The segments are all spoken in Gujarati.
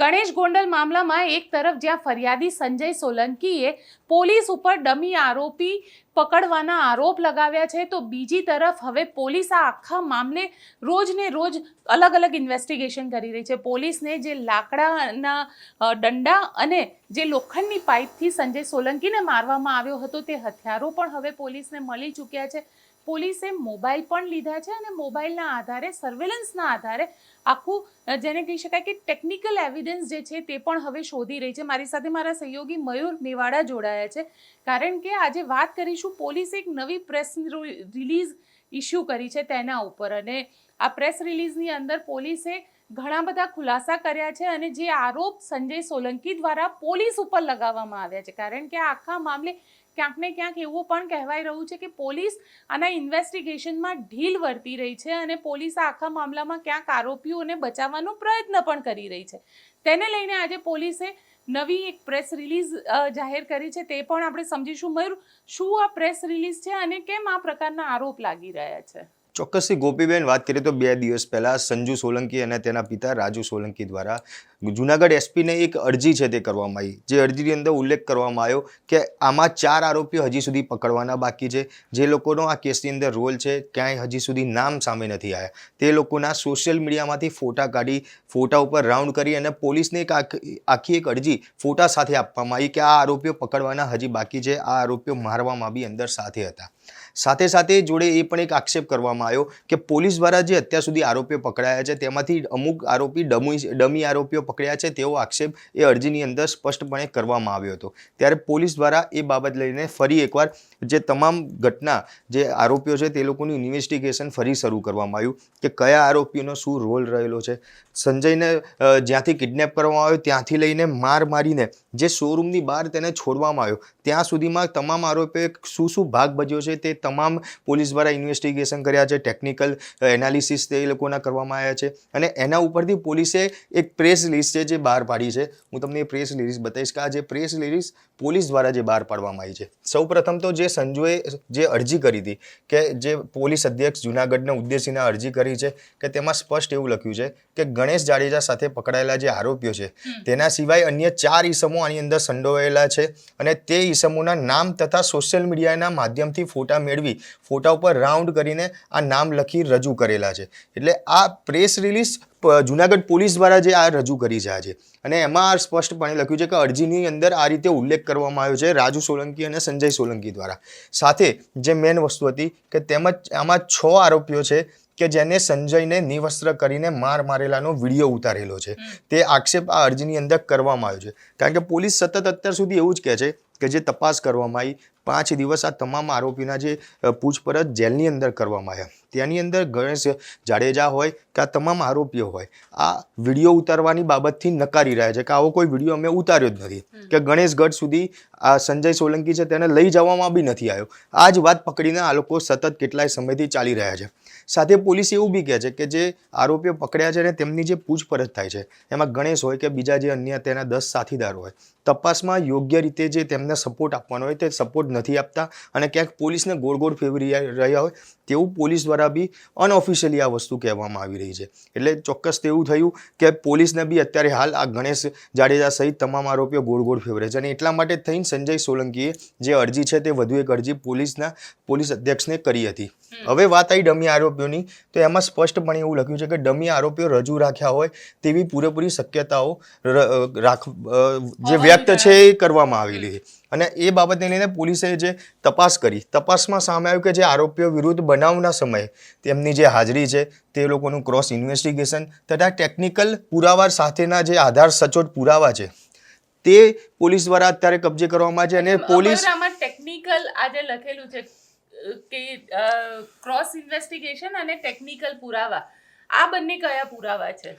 ગણેશ ગોંડલ મામલામાં એક તરફ જ્યાં ફરિયાદી સંજય સોલંકીએ પોલીસ ઉપર ડમી આરોપી પકડવાના આરોપ લગાવ્યા છે, તો બીજી તરફ હવે પોલીસ આ આખા મામલે રોજને રોજ અલગ અલગ ઇન્વેસ્ટિગેશન કરી રહી છે. પોલીસને જે લાકડાના દંડા અને જે લોખંડની પાઇપથી સંજય સોલંકીને મારવામાં આવ્યો હતો, તે હથિયારો પણ હવે પોલીસને મળી ચૂક્યા છે. પોલીસે મોબાઈલ પણ લીધા છે અને મોબાઈલના આધારે સર્વેલન્સના આધારે આખું જેને કહી શકાય કે ટેકનિકલ એવિડન્સ જે છે તે પણ હવે શોધી રહી છે. મારી સાથે મારા સહયોગી મયુર મેવાડા જોડાયા છે. કારણ કે આજે વાત કરીશું, પોલીસે એક નવી પ્રેસ રિલીઝ ઇસ્યુ કરી છે તેના ઉપર. અને આ પ્રેસ રિલીઝની અંદર પોલીસે ઘણા બધા ખુલાસા કર્યા છે અને જે આરોપ સંજય સોલંકી દ્વારા પોલીસ ઉપર લગાવવામાં આવ્યા છે. કારણ કે આખા મામલે ક્યાંક ને ક્યાંક એવું પણ કહેવાય રહ્યું છે કે પોલીસ આના ઇન્વેસ્ટિગેશનમાં ઢીલ વર્તી રહી છે અને પોલીસ આખા મામલામાં ક્યાંક આરોપીઓને બચાવવાનો પ્રયત્ન પણ કરી રહી છે. તેને લઈને આજે પોલીસે નવી એક પ્રેસ રિલીઝ જાહેર કરી છે. તે પણ આપણે સમજીશું મયુર, શું આ પ્રેસ રિલીઝ છે અને કેમ આ પ્રકારના આરોપ લાગી રહ્યા છે? ચોક્કસથી ગોપીબેન, વાત કરીએ તો બે દિવસ પહેલાં સંજુ સોલંકી અને તેના પિતા રાજુ સોલંકી દ્વારા જુનાગઢ એસપીને એક અરજી છે તે કરવામાં આવી. જે અરજીની અંદર ઉલ્લેખ કરવામાં આવ્યો કે આમાં ચાર આરોપીઓ હજી સુધી પકડવાના બાકી છે. જે લોકોનો આ કેસની અંદર રોલ છે, ક્યાંય હજી સુધી નામ સામે નથી આવ્યા. તે લોકોના સોશિયલ મીડિયામાંથી ફોટા કાઢી, ફોટા ઉપર રાઉન્ડ કરી અને પોલીસને એક આખ- એક અરજી ફોટા સાથે આપવામાં આવી કે આ આરોપીઓ પકડવાના હજી બાકી છે, આ આરોપીઓ મારવામાં બી અંદર સાથે હતા. સાથે સાથે જોડે એ પણ એક આક્ષેપ કરવામાં આવ્યો કે પોલીસ દ્વારા જે અત્યાર સુધી આરોપીઓ પકડાયા છે, તેમાંથી અમુક આરોપી ડમી ડમી આરોપીઓ પકડ્યા છે, તેવો આક્ષેપ એ અરજીની અંદર સ્પષ્ટપણે કરવામાં આવ્યો હતો. ત્યારે પોલીસ દ્વારા એ બાબત લઈને ફરી એકવાર જે તમામ ઘટના, જે આરોપીઓ છે, તે લોકોનું ઇન્વેસ્ટિગેશન ફરી શરૂ કરવામાં આવ્યું કે કયા આરોપીઓનો શું રોલ રહેલો છે. સંજયને જ્યાંથી કિડનેપ કરવામાં આવ્યો, ત્યાંથી લઈને માર મારીને જે શોરૂમની બહાર તેને છોડવામાં આવ્યો, ત્યાં સુધીમાં તમામ આરોપીઓએ શું શું ભાગ ભજ્યો છે તે તમામ પોલીસ દ્વારા ઇન્વેસ્ટિગેશન કર્યા છે ટેકનિકલ એનાલિસિસ તે એ લોકોના કરવામાં આવ્યા છે. અને એના ઉપરથી પોલીસે એક પ્રેસ રિલીઝ છે જે બહાર પાડી છે. હું તમને એ પ્રેસ રિલીઝ બતાવીશ કે આ જે પ્રેસ રિલીઝ પોલીસ દ્વારા જે બહાર પાડવામાં આવી છે. સૌ પ્રથમ તો જે સંજુએ જે અરજી કરી હતી કે જે પોલીસ અધ્યક્ષ જુનાગઢને ઉદ્દેશીને અરજી કરી છે કે તેમાં સ્પષ્ટ એવું લખ્યું છે કે ગણેશ જાડેજા સાથે પકડાયેલા જે આરોપીઓ છે તેના સિવાય અન્ય ચાર ઈસમો આની અંદર સંડોવાયેલા છે અને તે ઈસમોના નામ તથા સોશિયલ મીડિયાના માધ્યમથી ફોટા મેળવી ફોટા ઉપર રાઉન્ડ કરીને આ નામ લખી રજૂ કરેલા છે. એટલે આ પ્રેસ રિલીઝ જુનાગઢ પોલીસ દ્વારા જે આ રજૂ કરી છે. આજે અને એમાં સ્પષ્ટપણે લખ્યું છે કે અરજીની અંદર આ રીતે ઉલ્લેખ કરવામાં આવ્યો છે રાજુ સોલંકી અને સંજય સોલંકી દ્વારા. સાથે જે મેન વસ્તુ હતી કે તેમજ આમાં છ આરોપીઓ છે કે જેને સંજયને નિવસ્ત્ર કરીને માર મારેલાનો વીડિયો ઉતારેલો છે. તે આક્ષેપ આ અરજીની અંદર કરવામાં આવ્યો છે. કારણ કે પોલીસ સતત અત્યાર સુધી એવું જ કહે છે કે જે તપાસ કરવામાં આવી પાંચ દિવસ આ તમામ આરોપીના જે પૂછપરછ જેલની અંદર કરવામાં આવ્યા. તેની અંદર ગણેશ જાડેજા હોય કે આ તમામ આરોપીઓ હોય આ વીડિયો ઉતારવાની બાબતથી નકારી રહ્યા છે કે આવો કોઈ વીડિયો અમે ઉતાર્યો જ નથી. કે ગણેશગઢ સુધી આ સંજય સોલંકી છે તેને લઈ જવામાં બી નથી આવ્યો. આ જ વાત પકડીને આ લોકો સતત કેટલાય સમયથી ચાલી રહ્યા છે. સાથે પોલીસ એવું બી કહે છે કે જે આરોપીઓ પકડ્યા છે ને તેમની જે પૂછપરછ થાય છે એમાં ગણેશ હોય કે બીજા જે અન્ય તેના દસ સાથીદારો હોય તપાસમાં યોગ્ય રીતે જે તેમને સપોર્ટ આપવાનો હોય તે સપોર્ટ નથી આપતા અને ક્યાંક પોલીસને ગોળ ગોળ ફેરવી રહ્યા હોય તેવું પોલીસ દ્વારા બી અનઓફિશિયલી આ વસ્તુ કહેવામાં આવી રહી છે. એટલે ચોક્કસ તેવું થયું કે પોલીસને બી અત્યારે હાલ આ ગણેશ જાડેજા સહિત તમામ આરોપીઓ ગોળ ગોળ ફેવરે છે અને એટલા માટે થઈને સંજય સોલંકીએ જે અરજી છે તે વધુ એક અરજી પોલીસના પોલીસ અધ્યક્ષને કરી હતી. હવે વાત આવી ડમી આરોપીઓની તો એમાં સ્પષ્ટપણે એવું લખ્યું છે કે ડમી આરોપીઓ રજૂ રાખ્યા હોય તેવી પૂરેપૂરી શક્યતાઓ રાખ જે વ્યક્ત છે એ કરવામાં આવેલી છે. અને એ બાબતને લઈને પોલીસે જે તપાસ કરી તપાસમાં સામે આવ્યું કે જે આરોપીઓ વિરુદ્ધ બનાવના સમયે તેમની જે હાજરી છે તે લોકોનું ક્રોસ ઇન્વેસ્ટિગેશન તથા ટેકનિકલ પુરાવા સાથેના જે આધાર સચોટ પુરાવા છે તે પોલીસ દ્વારા અત્યારે કબજે કરવામાં છે અને પોલીસ ટેકનિકલ આજે લખેલું છે. કે ક્રોસ ઇન્વેસ્ટિગેશન અને ટેકનિકલ પુરાવા. આ બંને કયા પુરાવા છે?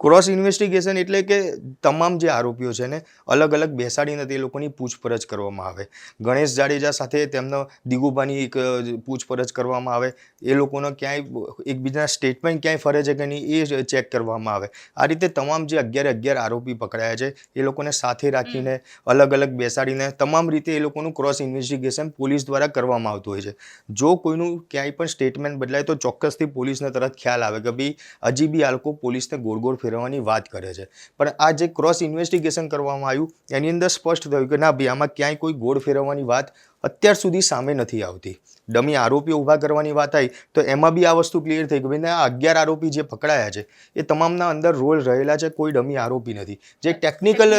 ક્રોસ ઇન્વેસ્ટિગેશન એટલે કે તમામ જે આરોપીઓ છે ને અલગ અલગ બેસાડીને તે લોકોની પૂછપરછ કરવામાં આવે. ગણેશ જાડેજા સાથે તેમનો દિગુભાની એક પૂછપરછ કરવામાં આવે. એ લોકોનો ક્યાંય એકબીજાના સ્ટેટમેન્ટ ક્યાંય ફરે છે કે નહીં એ ચેક કરવામાં આવે. આ રીતે તમામ જે અગિયાર અગિયાર આરોપી પકડાયા છે એ લોકોને સાથે રાખીને અલગ અલગ બેસાડીને તમામ રીતે એ લોકોનું ક્રોસ ઇન્વેસ્ટિગેશન પોલીસ દ્વારા કરવામાં આવતું હોય છે. જો કોઈનું ક્યાંય પણ સ્ટેટમેન્ટ બદલાય તો ચોક્કસથી પોલીસને તરત ખ્યાલ આવે કે ભાઈ હજી બી આ લોકો પોલીસને ગોળ ગોળ ફેરવવાની વાત કરે છે. પણ આ જે ક્રોસ ઇન્વેસ્ટિગેશન કરવામાં આવ્યું, એની અંદર સ્પષ્ટ થયું કે ના ભાઈ, આમાં ક્યાંય કોઈ ગોળ ફેરવવાની વાત અત્યાર સુધી સામે નથી આવતી. ડમી આરોપીઓ ઊભા કરવાની વાત આવી, તો એમાં બી આ વસ્તુ ક્લિયર થઈ કે ભાઈ આ અગિયાર આરોપી જે પકડાયા છે, એ તમામના અંદર રોલ રહેલા છે, કોઈ ડમી આરોપી નથી. જે ટેકનિકલ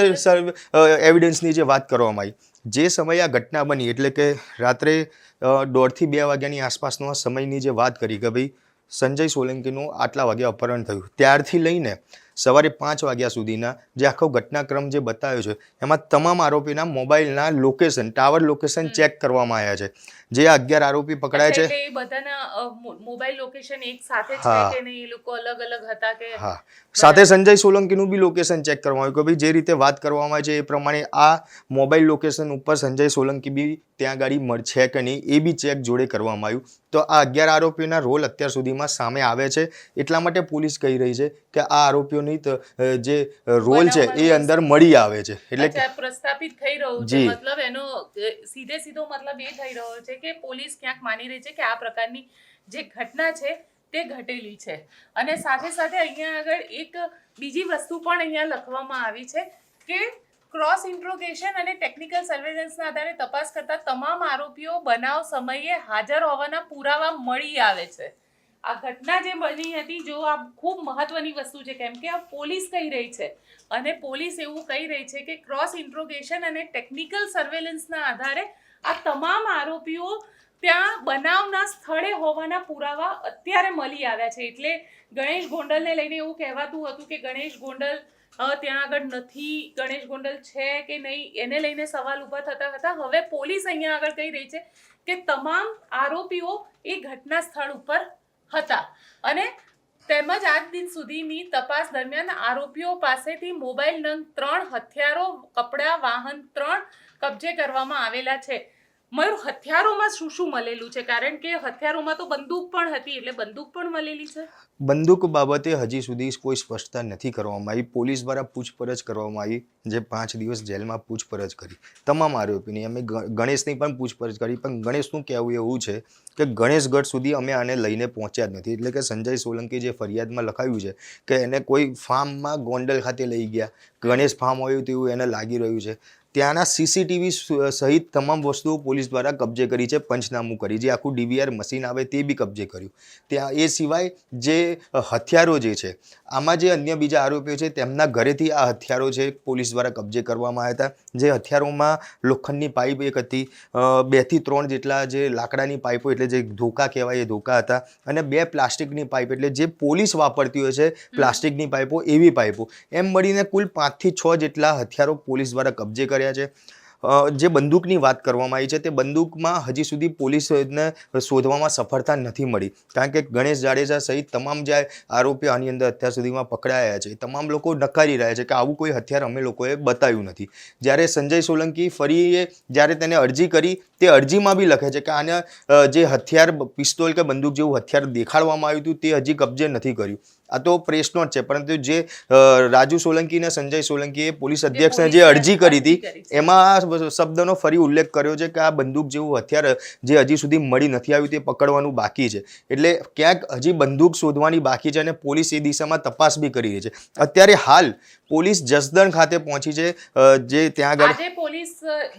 એવિડન્સની જે વાત કરવામાં આવી, જે સમયે આ ઘટના બની, એટલે કે રાત્રે દોઢથી બે વાગ્યાની આસપાસનો સમયની જે વાત કરી કે ભાઈ સંજય સોલંકીનું આટલા વાગ્યા અપહરણ થયું. ત્યારથી લઈને સવારે પાંચ વાગ્યા સુધીના જે આખો ઘટનાક્રમ જે બતાવ્યો છે એમાં તમામ આરોપીના મોબાઈલના લોકેશન ટાવર લોકેશન ચેક કરવામાં આવ્યા છે. જે અગિયાર આરોપી પકડાય છે. બધાના મોબાઈલ લોકેશન એક સાથે છે કે નહીં? એ લોકો અલગ અલગ હતા કે હા. સાથે સંજય સોલંકીનું બી લોકેશન ચેક કરવામાં આવ્યું કે ભાઈ જે રીતે વાત કરવામાં આવે છે એ પ્રમાણે આ મોબાઈલ લોકેશન ઉપર સંજય સોલંકી બી ત્યાં ગાડી મળશે છે કે નહીં એ બી ચેક જોડે કરવામાં આવ્યું. તો આ અગિયાર આરોપીઓના રોલ અત્યાર સુધીમાં સામે આવે છે. એટલા માટે પોલીસ કહી રહી છે કે આ આરોપીઓની જે રોલ છે એ અંદર મળી આવે છે. એટલે પ્રસ્થાપિત થઈ રહ્યું છે. મતલબ એનો સીધે સીધો મતલબ એ થઈ રહ્યો છે કે પોલીસ ક્યાંક માની રહી છે કે આ પ્રકારની જે ઘટના છે તે ઘટેલી છે. અને સાથે સાથે અહીંયા આગળ એક બીજી વસ્તુ પણ અહીંયા લખવામાં આવી છે કે ક્રોસ ઇન્ટ્રોગેશન અને ટેકનિકલ સર્વેલન્સના આધારે તપાસ કરતા તમામ આરોપીઓ બનાવ સમયે હાજર હોવાના પુરાવા મળી આવે છે. આ ઘટના જે બની હતી, જો આ ખૂબ મહત્વની વસ્તુ છે, કેમ કે આ પોલીસ કહી રહી છે. અને પોલીસ એવું કહી રહી છે કે ક્રોસ ઇન્ટ્રોગેશન અને ટેકનિકલ સર્વેલન્સના આધારે આ તમામ આરોપીઓ ત્યાં બનાવના સ્થળે હોવાના પુરાવા અત્યારે મળી આવ્યા છે. એટલે ગણેશ ગોંડલને લઈને એવું કહેવાતું હતું કે ગણેશ ગોંડલ ત્યાં આગળ નથી, ગણેશ ગોંડલ છે કે નહીં, એને લઈને સવાલ ઊભા થતા હતા. હવે પોલીસ અહીંયા આગળ કહી રહી છે કે તમામ આરોપીઓ એ ઘટના સ્થળ ઉપર હતા. અને તેમજ આજ દિન સુધીની તપાસ દરમિયાન આરોપીઓ પાસેથી મોબાઈલ નંગ ત્રણ હથિયારો, કપડાં, વાહન ત્રણ કબજે કરવામાં આવેલા છે. મયુર હથિયારોમાં શું શું મળેલું છે? કારણ કે હથિયારોમાં તો બંદૂક પણ હતી, એટલે બંદૂક પણ મળેલી છે? બંદૂક બાબતે હજી સુધી કોઈ સ્પષ્ટતા નથી કરવામાં આવી. પોલીસ દ્વારા પૂછપરછ કરવામાં આવી, જે પાંચ દિવસ જેલમાં પૂછપરછ કરી. તમામ આરોપીની અમે ગણેશની પણ પૂછપરછ કરી, પણ ગણેશનું કહેવું એવું છે કે ગણેશગઢ સુધી અમે આને લઈને પહોંચ્યા જ નથી. એટલે કે સંજય સોલંકી જે ફરિયાદમાં લખાયું છે કે એને કોઈ ફાર્મમાં ગોંડલ ખાતે લઈ ગયા. ગણેશ ફાર્મ હોય તેવું એને લાગી રહ્યું છે. ત્યાંના સીસીટીવી સહિત તમામ વસ્તુઓ પોલીસ દ્વારા કબજે કરી છે પંચનામું કરી જે આખું ડીવીઆર મશીન આવે તે બી કબજે કર્યું. ત્યાં એ સિવાય જે હથિયારો જે છે આમાં જે અન્ય બીજા આરોપીઓ છે તેમના ઘરેથી આ હથિયારો છે પોલીસ દ્વારા કબજે કરવામાં આવ્યા હતા. જે હથિયારોમાં લોખંડની પાઇપ એક હતી બેથી ત્રણ જેટલા જે લાકડાની પાઇપો એટલે જે ધોકા કહેવાય એ ધોકા હતા અને બે પ્લાસ્ટિકની પાઇપ એટલે જે પોલીસ વાપરતી હોય છે પ્લાસ્ટિકની પાઇપો એવી પાઇપો. એમ મળીને કુલ પાંચથી છ જેટલા હથિયારો પોલીસ દ્વારા કબજે કર્યા છે. જે બંદૂકની વાત કરવામાં આવી છે, તે બંદૂકમાં હજી સુધી પોલીસને શોધવામાં સફળતા નથી મળી. કારણ કે ગણેશ જાડેજા સહિત તમામ જે આરોપીઓ આની અંદર અત્યાર સુધીમાં પકડાયા છે તમામ લોકો નકારી રહ્યા છે કે આવું કોઈ હથિયાર અમે લોકોએ બતાવ્યું નથી. જ્યારે સંજય સોલંકી ફરી જ્યારે તેને અરજી કરી, તે અરજીમાં બી લખે છે કે આને જે હથિયાર, પિસ્તોલ કે બંદૂક જેવું હથિયાર દેખાડવામાં આવ્યું હતું, તે હજી કબજે નથી કર્યું. આ તો પ્રેસ નોટ છે. પરંતુ જે રાજુ સોલંકી અને સંજય સોલંકીએ પોલીસ અધ્યક્ષને જે અરજી કરી હતી. એમાં આ શબ્દનો ફરી ઉલ્લેખ કર્યો છે કે આ બંદૂક જેવું હથિયાર જે હજી સુધી મળી નથી આવ્યું તે પકડવાનું બાકી છે. એટલે ક્યાંક હજી બંદૂક શોધવાની બાકી છે અને પોલીસ એ દિશામાં તપાસ બી કરી રહી છે. અત્યારે હાલ પોલીસ જસદણ ખાતે પહોંચી છે જે ત્યાં આગળ પોલીસ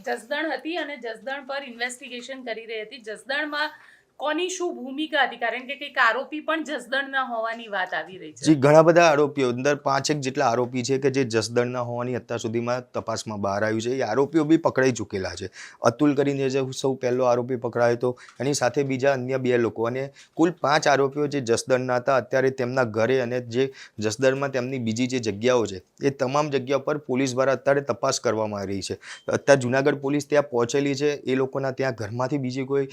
જસદણ હતી અને જસદણ પર ઇન્વેસ્ટિગેશન કરી રહી હતી. જસદણમાં કોની શું ભૂમિકા હતી? કારણ કે કંઈક આરોપી પણ જસદણના હોવાની વાત આવી રહી છે. જી, ઘણા બધા આરોપીઓ, અંદર પાંચેક જેટલા આરોપી છે કે જે જસદણના હોવાની અત્યાર સુધીમાં તપાસમાં બહાર આવ્યું છે. એ આરોપીઓ બી પકડાઈ ચૂકેલા છે. અતુલ કરીને જે સૌ પહેલો આરોપી પકડાયો હતો, એની સાથે બીજા અન્ય બે લોકો. અને કુલ પાંચ આરોપીઓ જે જસદણના હતા, અત્યારે તેમના ઘરે અને જે જસદણમાં તેમની બીજી જે જગ્યાઓ છે, એ તમામ જગ્યા પર પોલીસ દ્વારા અત્યારે તપાસ કરવામાં આવી રહી છે. અત્યારે જુનાગઢ પોલીસ ત્યાં પહોંચેલી છે. એ લોકોના ત્યાં ઘરમાંથી બીજી કોઈ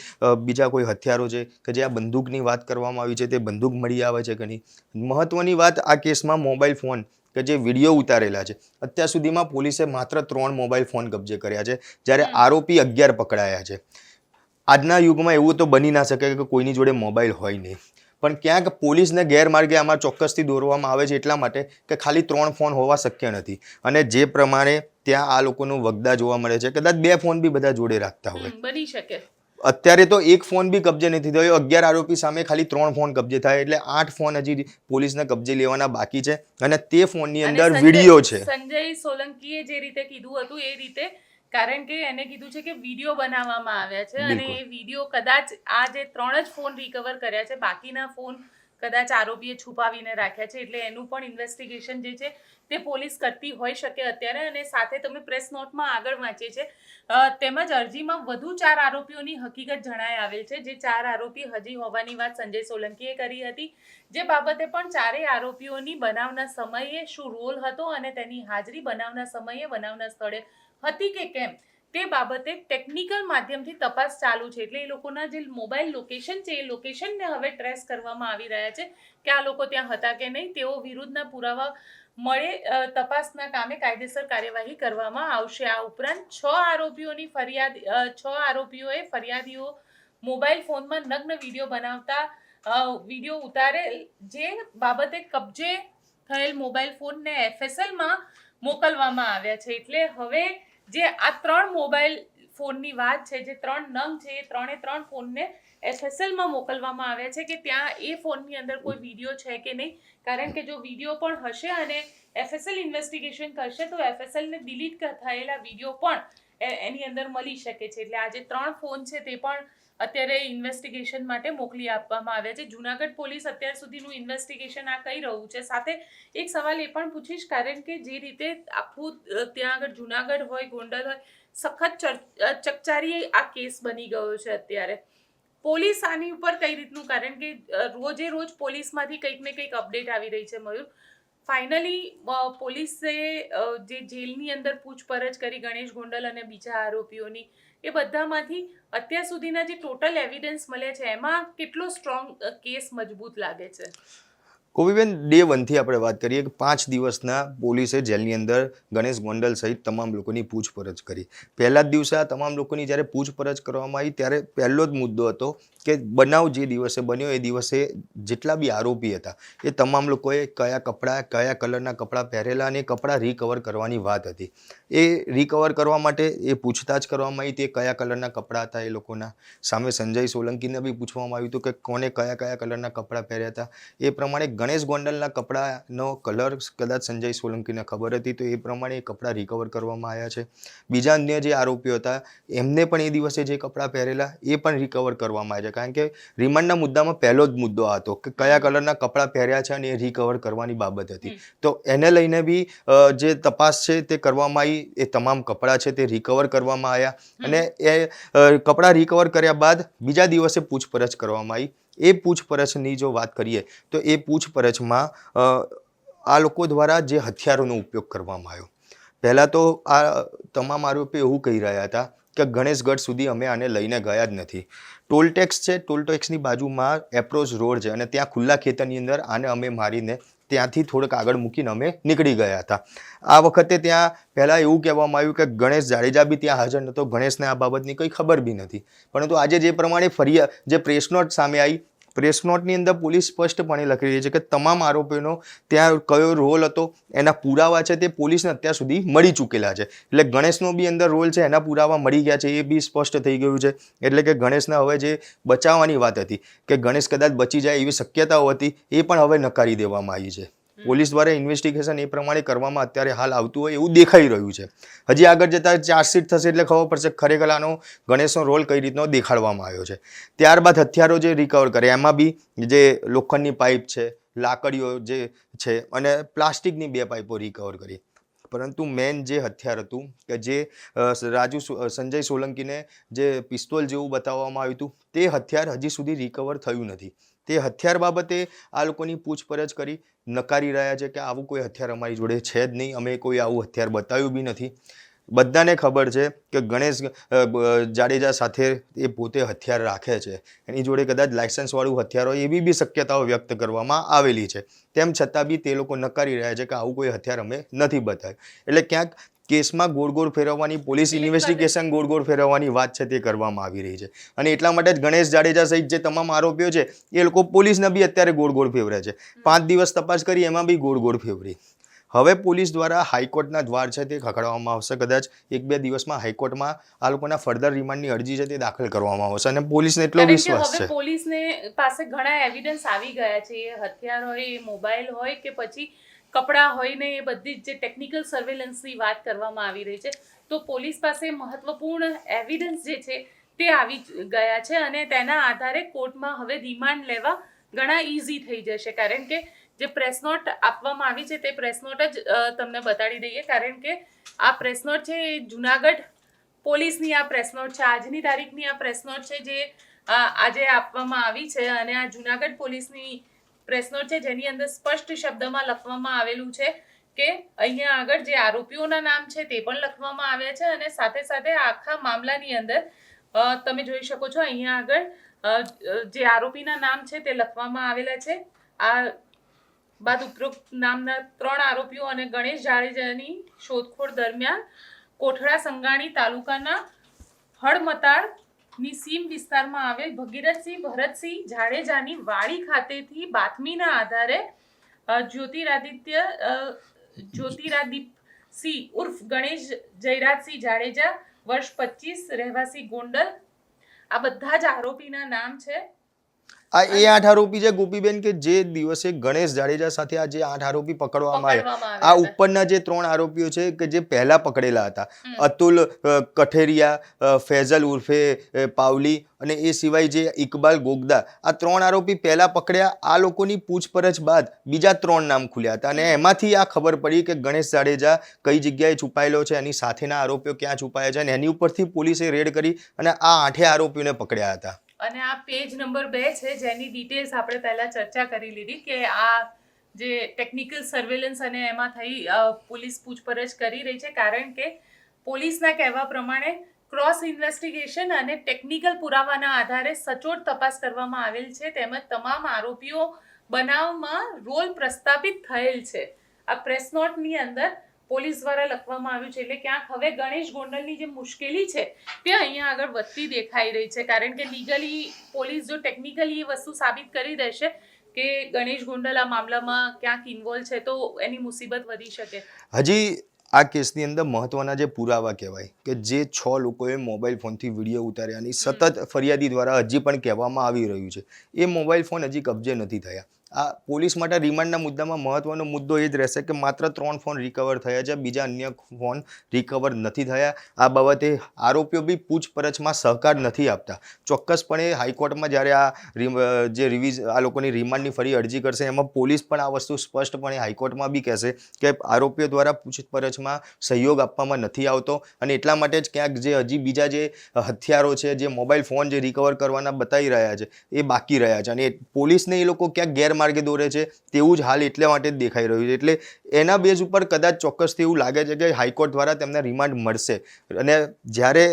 બીજા કોઈ હથિયારો છે કે જે આ બંદૂકની વાત કરવામાં આવી છે તે બંદૂક મળી આવે છે કે નહીં? મહત્વની વાત આ કેસમાં મોબાઈલ ફોન કે જે વીડિયો ઉતારેલા છે. અત્યાર સુધીમાં પોલીસે માત્ર ત્રણ મોબાઈલ ફોન કબજે કર્યા છે જ્યારે આરોપી અગિયાર પકડાયા છે. આજના યુગમાં એવું તો બની ના શકે કે કોઈની જોડે મોબાઈલ હોય નહીં. પણ ક્યાંક પોલીસને ગેરમાર્ગે આમાં ચોક્કસથી દોરવામાં આવે છે એટલા માટે કે ખાલી ત્રણ ફોન હોવા શક્ય નથી. અને જે પ્રમાણે ત્યાં આ લોકોનું વગદા જોવા મળે છે. કદાચ બે ફોન બી બધા જોડે રાખતા હોય. બની શકે. અત્યારે તો એક ફોન બી કબજે નથી થયો. અગિયાર આરોપી સામે ખાલી ત્રણ ફોન કબજે થાય. એટલે આઠ ફોન હજી પોલીસને કબજે લેવાના બાકી છે. અને તે ફોનની અંદર વીડિયો છે. સંજય સોલંકીએ જે રીતે કીધું હતું એ રીતે કારણ કે એને કીધું છે કે વીડિયો બનાવવામાં આવ્યા છે. અને એ વીડિયો કદાચ આ જે ત્રણ જ ફોન રિકવર કર્યા છે બાકીના ફોન કદાચ આરોપીએ છુપાવીને રાખ્યા છે એટલે એનું પણ ઇન્વેસ્ટિગેશન જે છે તે પોલીસ કરતી હોઈ શકે અત્યારે અને સાથે તમે પ્રેસ નોટમાં આગળ વાંચીએ છે તેમજ અરજીમાં વધુ ચાર આરોપીઓની હકીકત જણાઈ આવેલ છે. જે ચાર આરોપી હજી હોવાની વાત સંજય સોલંકીએ કરી હતી. જે બાબતે પણ ચારેય આરોપીઓની બનાવના સમયે શું રોલ હતો અને તેની હાજરી બનાવના સમયે, બનાવના સ્થળે હતી કે કેમ? તે બાબતે ટેકનિકલ માધ્યમથી તપાસ ચાલુ છે. એટલે એ લોકોના જે મોબાઈલ લોકેશન છે, એ લોકેશનને હવે ટ્રેસ કરવામાં આવી રહ્યા છે કે આ લોકો ત્યાં હતા કે નહીં, તેઓ વિરુદ્ધના પુરાવા મળે તપાસના કામે કાયદેસર કાર્યવાહી કરવામાં આવશે. આ ઉપરાંત છ આરોપીઓની ફરિયાદ છ આરોપીઓએ ફરિયાદીઓ મોબાઈલ ફોનમાં નગ્ન વીડિયો બનાવતા વીડિયો ઉતારેલ, જે બાબતે કબજે થયેલ મોબાઈલ ફોનને એફએસએલમાં મોકલવામાં આવ્યા છે. એટલે હવે જે આ ત્રણ મોબાઈલ ફોનની વાત છે, જે ત્રણ નંગ છે, એ ત્રણે ત્રણ ફોનને એફએસએલમાં મોકલવામાં આવ્યા છે કે ત્યાં એ ફોનની અંદર કોઈ વીડિયો છે કે નહીં? કારણ કે જો વીડિયો પણ હશે અને એફએસએલ ઇન્વેસ્ટિગેશન કરશે, તો એફએસએલને ડિલીટ થયેલા વીડિયો પણ એની અંદર મળી શકે છે. એટલે આ જે ત્રણ ફોન છે તે પણ અત્યારે ઇન્વેસ્ટિગેશન માટે મોકલી આપવામાં આવ્યા છે. જુનાગઢ પોલીસ અત્યાર સુધીનું ઇન્વેસ્ટિગેશન આ કહી રહ્યું છે. સાથે એક સવાલ એ પણ પૂછીશ, કારણ કે જે રીતે આખું ત્યાં આગળ જુનાગઢ હોય, ગોંડલ હોય, સખત ચર- ચકચારી આ કેસ બની ગયો છે અત્યારે. પોલીસ આની ઉપર કઈ રીતનું? કારણ કે રોજે રોજ પોલીસમાંથી કંઈક ને કંઈક અપડેટ આવી રહી છે મયુર ફાઇનલી પોલીસે જે જેલની અંદર પૂછપરછ કરી ગણેશ ગોંડલ અને બીજા આરોપીઓની, એ બધામાંથી અત્યાર સુધીના જે ટોટલ એવિડન્સ મળ્યા છે, એમાં કેટલો સ્ટ્રોંગ કેસ મજબૂત લાગે છે? કોબીબેન, ડે વનથી આપણે વાત કરીએ કે પાંચ દિવસના પોલીસે જેલની અંદર ગણેશ ગોંડલ સહિત તમામ લોકોની પૂછપરછ કરી. પહેલા જ દિવસે આ તમામ લોકોની જ્યારે પૂછપરછ કરવામાં આવી, ત્યારે પહેલો જ મુદ્દો હતો કે બનાવ જે દિવસે બન્યો, એ દિવસે જેટલા બી આરોપી હતા, એ તમામ લોકોએ કયા કપડાં, કયા કલરના કપડાં પહેરેલા અને કપડાં રિકવર કરવાની વાત હતી. એ રિકવર કરવા માટે એ પૂછતાછ કરવામાં આવી તે કયા કલરના કપડાં હતા એ લોકોના. સામે સંજય સોલંકીને બી પૂછવામાં આવ્યું હતું કે કોને કયા કયા કલરના કપડાં પહેર્યા હતા. એ પ્રમાણે ગણેશ ગોંડલના કપડાનો કલર કદાચ સંજય સોલંકીને ખબર હતી તો એ પ્રમાણે એ કપડાં રિકવર કરવામાં આવ્યા છે. બીજા અન્ય જે આરોપીઓ હતા એમને પણ એ દિવસે જે કપડાં પહેરેલા એ પણ રિકવર કરવામાં આવ્યા છે. કારણ કે રિમાન્ડના મુદ્દામાં પહેલો જ મુદ્દો હતો કે કયા કલરના કપડાં પહેર્યા છે અને એ રિકવર કરવાની બાબત હતી. તો એને લઈને બી જે તપાસ છે તે કરવામાં આવી એ તમામ કપડાં છે તે રિકવર કરવામાં આવ્યા. અને એ કપડાં રિકવર કર્યા બાદ બીજા દિવસે પૂછપરછ કરવામાં આવી. એ પૂછપરછની જો વાત કરીએ, તો એ પૂછપરછમાં આ લોકો દ્વારા જે હથિયારોનો ઉપયોગ કરવામાં આવ્યો. પહેલાં તો આ તમામ આરોપી એવું કહી રહ્યા હતા કે ગણેશગઢ સુધી અમે આને લઈને ગયા જ નથી. ટોલ ટેક્સ છે ટોલ ટેક્સની બાજુમાં એપ્રોચ રોડ છે અને ત્યાં ખુલ્લા ખેતરની અંદર આને અમે મારીને ત્યાંથી થોડુંક આગળ મૂકીને અમે નીકળી ગયા હતા. આ વખતે ત્યાં પહેલાં એવું કહેવામાં આવ્યું કે ગણેશ જાડેજા બી ત્યાં હાજર નહોતો. ગણેશને આ બાબતની કંઈ ખબર બી નથી. પરંતુ આજે જે પ્રમાણે ફરિયા જે પ્રેસ નોટ સામે આવી પ્રેસ નોટની અંદર પોલીસ સ્પષ્ટપણે લખી રહી છે કે તમામ આરોપીઓનો ત્યાં કયો રોલ હતો, એના પુરાવા છે તે પોલીસને અત્યાર સુધી મળી ચૂકેલા છે. એટલે ગણેશનો બી અંદર રોલ છે, એના પુરાવા મળી ગયા છે, એ બી સ્પષ્ટ થઈ ગયું છે. એટલે કે ગણેશને હવે જે બચાવવાની વાત હતી, કે ગણેશ કદાચ બચી જાય એવી શક્યતાઓ હતી, એ પણ હવે નકારી દેવામાં આવી છે. પોલીસ દ્વારા ઇન્વેસ્ટિગેશન એ પ્રમાણે કરવામાં અત્યારે હાલ આવતું હોય એવું દેખાઈ રહ્યું છે. હજી આગળ જતાં ચાર્જશીટ થશે એટલે ખબર પડશે ખરેખર આનો ગણેશનો રોલ કઈ રીતનો દેખાડવામાં આવ્યો છે. ત્યારબાદ હથિયારો જે રિકવર કરે, એમાં બી જે લોખંડની પાઇપ છે, લાકડીઓ જે છે અને પ્લાસ્ટિકની બે પાઇપો રિકવર કરી. પરંતુ મેન જે હથિયાર હતું કે જે રાજુ સંજય સોલંકીને જે પિસ્તોલ જેવું બતાવવામાં આવ્યું હતું, તે હથિયાર હજી સુધી રિકવર થયું નથી. તે હથિયાર બાબતે આ લોકોની પૂછપરછ કરી, નકારી રહ્યા છે કે આવું કોઈ હથિયાર અમારી જોડે છે જ નહીં, અમે કોઈ આવું હથિયાર બતાવ્યું બી નથી. બધાને ખબર છે કે ગણેશ જાડેજા સાથે એ પોતે હથિયાર રાખે છે. એની જોડે કદાચ લાયસન્સવાળું હથિયાર હોય એવી બી શક્યતાઓ વ્યક્ત કરવામાં આવેલી છે. તેમ છતાં બી તે લોકો નકારી રહ્યા છે કે આવું કોઈ હથિયાર અમે નથી બતાવ્યું. એટલે ક્યાંક કેસમાં ગોળ ગોળ ફેરવવાની પોલીસ ઇન્વેસ્ટિગેશન ગોળ ગોળ ફેરવવાની વાત છે તે કરવામાં આવી રહી છે. અને એટલા માટે જ ગણેશ જાડેજા સહિત જે તમામ આરોપીઓ છે એ લોકો પોલીસને બી અત્યારે ગોળ ગોળ ફેવરે છે. પાંચ દિવસ તપાસ કરી એમાં બી ગોળ ગોળ ફેવરી. હવે પોલીસ દ્વારા હાઈકોર્ટના દ્વાર છે તે ખખડવામાં આવશે. કદાચ એક બે દિવસમાં હાઈકોર્ટમાં આ લોકોના ફર્ધર રિમાન્ડની અરજી છે તે દાખલ કરવામાં આવશે અને પોલીસને એટલો વિશ્વાસ છે. પોલીસને પાસે ઘણા એવિડન્સ આવી ગયા છે. હથિયાર હોય મોબાઈલ હોય કે પછી કપડાં હોય ને એ બધી જ જે ટેકનિકલ સર્વેલન્સની વાત કરવામાં આવી રહી છે, તો પોલીસ પાસે મહત્વપૂર્ણ એવિડન્સ જે છે તે આવી ગયા છે અને તેના આધારે કોર્ટમાં હવે રિમાન્ડ લેવા ઘણા ઇઝી થઈ જશે. કારણ કે જે પ્રેસ નોટ આપવામાં આવી છે તે પ્રેસ નોટ જ તમને બતાડી દઈએ. કારણ કે આ પ્રેસ નોટ છે એ જુનાગઢ પોલીસની આ પ્રેસ નોટ છે, આજની તારીખની આ પ્રેસ નોટ છે જે આજે આપવામાં આવી છે અને આ જુનાગઢ પોલીસની પ્રેસ નોટ છે, જેની અંદર સ્પષ્ટ શબ્દમાં લખવામાં આવેલું છે કે અહીંયા આગળ જે આરોપીઓના નામ છે તે પણ લખવામાં આવ્યા છે અને સાથે સાથે આખા મામલાની અંદર તમે જોઈ શકો છો અહીંયા આગળ જે આરોપીના નામ છે તે લખવામાં આવેલા છે. આ બાદ ઉપરોક્ત નામના ત્રણ આરોપીઓ અને ગણેશ જાડેજાની શોધખોળ દરમિયાન કોઠડા સંગાણી તાલુકાના હળમતાળની સીમ વિસ્તારમાં આવેલ ભગીરથસિંહ, ભરતસિંહ જાડેજાની વાડી ખાતેથી બાતમીના આધારે જ્યોતિરાદિત્ય જ્યોતિરાદીપ સિંહ ઉર્ફ ગણેશ જયરાજસિંહ જાડેજા, વર્ષ પચીસ, રહેવાસી ગોંડલ. આ બધા જ આરોપીના નામ છે. આ એ આઠ આરોપી છે ગોપીબેન કે જે દિવસે ગણેશ જાડેજા સાથે આ જે આઠ આરોપી પકડવામાં આવ્યા. આ ઉપરના જે ત્રણ આરોપીઓ છે કે જે પહેલા પકડેલા હતા. અતુલ કઠેરિયા ફેઝલ ઉર્ફે પાવલી અને એ સિવાય જે ઇકબાલ ગોગદા. આ ત્રણ આરોપી પહેલા પકડ્યા આ લોકોની પૂછપરછ બાદ બીજા ત્રણ નામ ખુલ્યા હતા. અને એમાંથી આ ખબર પડી કે ગણેશ જાડેજા કઈ જગ્યાએ છુપાયેલો છે એની સાથેના આરોપીઓ ક્યાં છુપાયા છે અને એની ઉપરથી પોલીસે રેડ કરી અને આ આઠે આરોપીઓને પકડ્યા હતા. અને આ પેજ નંબર બે છે, જેની ડિટેલ્સ આપણે પહેલાં ચર્ચા કરી લીધી કે આ જે ટેકનિકલ સર્વેલન્સ અને એમાં થઈ પોલીસ પૂછપરછ કરી રહી છે, કારણ કે પોલીસના કહેવા પ્રમાણે ક્રોસ ઇન્વેસ્ટિગેશન અને ટેકનિકલ પુરાવાના આધારે સચોટ તપાસ કરવામાં આવેલ છે, તેમજ તમામ આરોપીઓ બનાવમાં રોલ પ્રસ્થાપિત થયેલ છે. આ પ્રેસ નોટની અંદર પોલીસ દ્વારા લખવામાં આવ્યું છે એટલે ક્યાંક હવે ગણેશ ગોંડલની જે મુશ્કેલી છે તે અહીંયા આગળ વધતી દેખાઈ રહી છે. કારણ કે લીગલી પોલીસ જો ટેકનિકલી એ વસ્તુ સાબિત કરી દેશે કે ગણેશ ગોંડલ આ મામલામાં ક્યાંક ઇન્વોલ્વ છે, તો એની મુસીબત વધી શકે. હજી આ કેસની અંદર મહત્વના જે પુરાવા કહેવાય કે જે છ લોકોએ મોબાઈલ ફોનથી વીડિયો ઉતાર્યાની સતત ફરિયાદી દ્વારા હજી પણ કહેવામાં આવી રહ્યું છે. એ મોબાઈલ ફોન હજી કબજે નથી થયા. આ પોલીસ માટે રિમાન્ડના મુદ્દામાં મહત્વનો મુદ્દો એ જ રહેશે કે માત્ર ત્રણ ફોન રિકવર થયા છે, બીજા અન્ય ફોન રિકવર નથી થયા. આ બાબતે આરોપીઓ બી પૂછપરછમાં સહકાર નથી આપતા. ચોક્કસપણે હાઈકોર્ટમાં જ્યારે આ જે રિવિઝ આ લોકોની રિમાન્ડની ફરી અરજી કરશે, એમાં પોલીસ પણ આ વસ્તુ સ્પષ્ટપણે હાઈકોર્ટમાં બી કહેશે કે આરોપીઓ દ્વારા પૂછપરછમાં સહયોગ આપવામાં નથી આવતો અને એટલા માટે જ ક્યાંક જે હજી બીજા જે હથિયારો છે, જે મોબાઈલ ફોન જે રિકવર કરવાના બતાવી રહ્યા છે, એ બાકી રહ્યા છે અને પોલીસને એ લોકો ક્યાંક ગેરમાર્ગે દોરે છે, તેવું જ હાલ એટલા માટે જ દેખાઈ રહ્યું છે. એટલે એના બેઝ ઉપર કદાચ ચોક્કસથી એવું લાગે છે કે હાઈકોર્ટ દ્વારા તેમને રિમાન્ડ મળશે. અને જ્યારે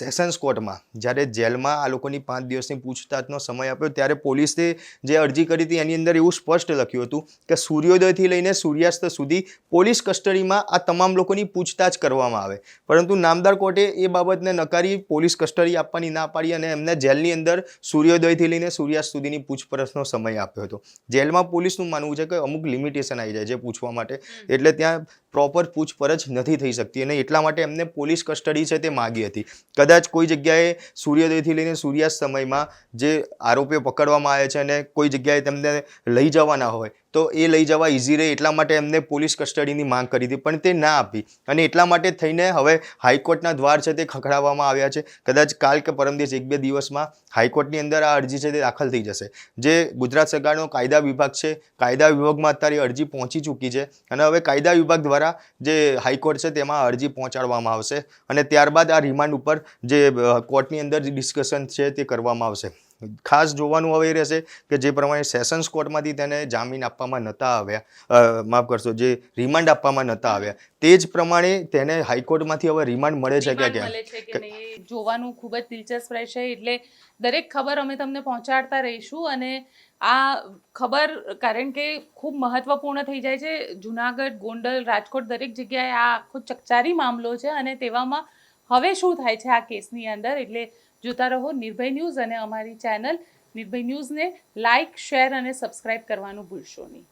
સેશન્સ કોર્ટમાં, જ્યારે જેલમાં આ લોકોની પાંચ દિવસની પૂછતાછનો સમય આપ્યો, ત્યારે પોલીસે જે અરજી કરી હતી, એની અંદર એવું સ્પષ્ટ લખ્યું હતું કે સૂર્યોદયથી લઈને સૂર્યાસ્ત સુધી પોલીસ કસ્ટડીમાં આ તમામ લોકોની પૂછતાછ કરવામાં આવે. પરંતુ નામદાર કોર્ટે એ બાબતને નકારી પોલીસ કસ્ટડી આપવાની ના પાડી અને એમને જેલની અંદર સૂર્યોદયથી લઈને સૂર્યાસ્ત સુધીની પૂછપરછનો સમય આપ્યો હતો. જેલમાં પોલીસનું માનવું છે કે અમુક લિમિટેશન આવી જાય છે પૂછવા માટે. એટલે ત્યાં પ્રોપર પૂછપરછ નથી થઈ શકતી અને એટલા માટે એમને પોલીસ કસ્ટડી છે તે માગી હતી. કદાચ કોઈ જગ્યાએ સૂર્યોદયથી લઈને સૂર્યાસ્ત સમયમાં જે આરોપીઓ પકડવામાં આવે છે અને કોઈ જગ્યાએ તેમને લઈ જવાના હોય, તો એ લઈ જવા ઇઝી રહે એટલા માટે એમને પોલીસ કસ્ટડીની માંગ કરી હતી, પણ તે ના આપી. અને એટલા માટે થઈને હવે હાઈકોર્ટના દ્વાર છે તે ખખડાવવામાં આવ્યા છે. કદાચ કાલ કે પરમદિવસ એક બે દિવસમાં હાઈકોર્ટની અંદર આ અરજી છે તે દાખલ થઈ જશે. જે ગુજરાત સરકારનો કાયદા વિભાગ છે, કાયદા વિભાગમાં અત્યારે અરજી પહોંચી ચૂકી છે અને હવે કાયદા વિભાગ દ્વારા જે હાઈકોર્ટ છે તેમાં અરજી પહોંચાડવામાં આવશે અને ત્યારબાદ આ રિમાન્ડ ઉપર જે કોર્ટની અંદર ડિસ્કશન છે તે કરવામાં આવશે. ખાસ જોવાનું હવે એ રહેશે કે જે પ્રમાણે સેશન્સ કોર્ટમાંથી તેને જામીન આપવામાં નહોતા આવ્યા. માફ કરશો જે રિમાન્ડ આપવામાં નહોતા આવ્યા. તે જ પ્રમાણે તેને હાઈકોર્ટમાંથી હવે રિમાન્ડ મળે છે કે રિમાન્ડ ક્યાં? મળે છે કે નહીં એ જોવાનું ખૂબ જ દિલચસ્પ રહેશે. એટલે દરેક ખબર અમે તમને પહોંચાડતા રહીશું અને આ ખબર કારણ કે ખૂબ મહત્વપૂર્ણ થઈ જાય છે જુનાગઢ ગોંડલ રાજકોટ દરેક જગ્યાએ આ આખો ચકચારી મામલો છે અને તેવામાં હવે શું થાય છે આ કેસની અંદર? એટલે જોતા રહો નિર્ભય ન્યૂઝ અને અમારી ચેનલ નિર્ભય ન્યૂઝને લાઇક, શેર અને સબસ્ક્રાઇબ કરવાનું ભૂલશો નહીં.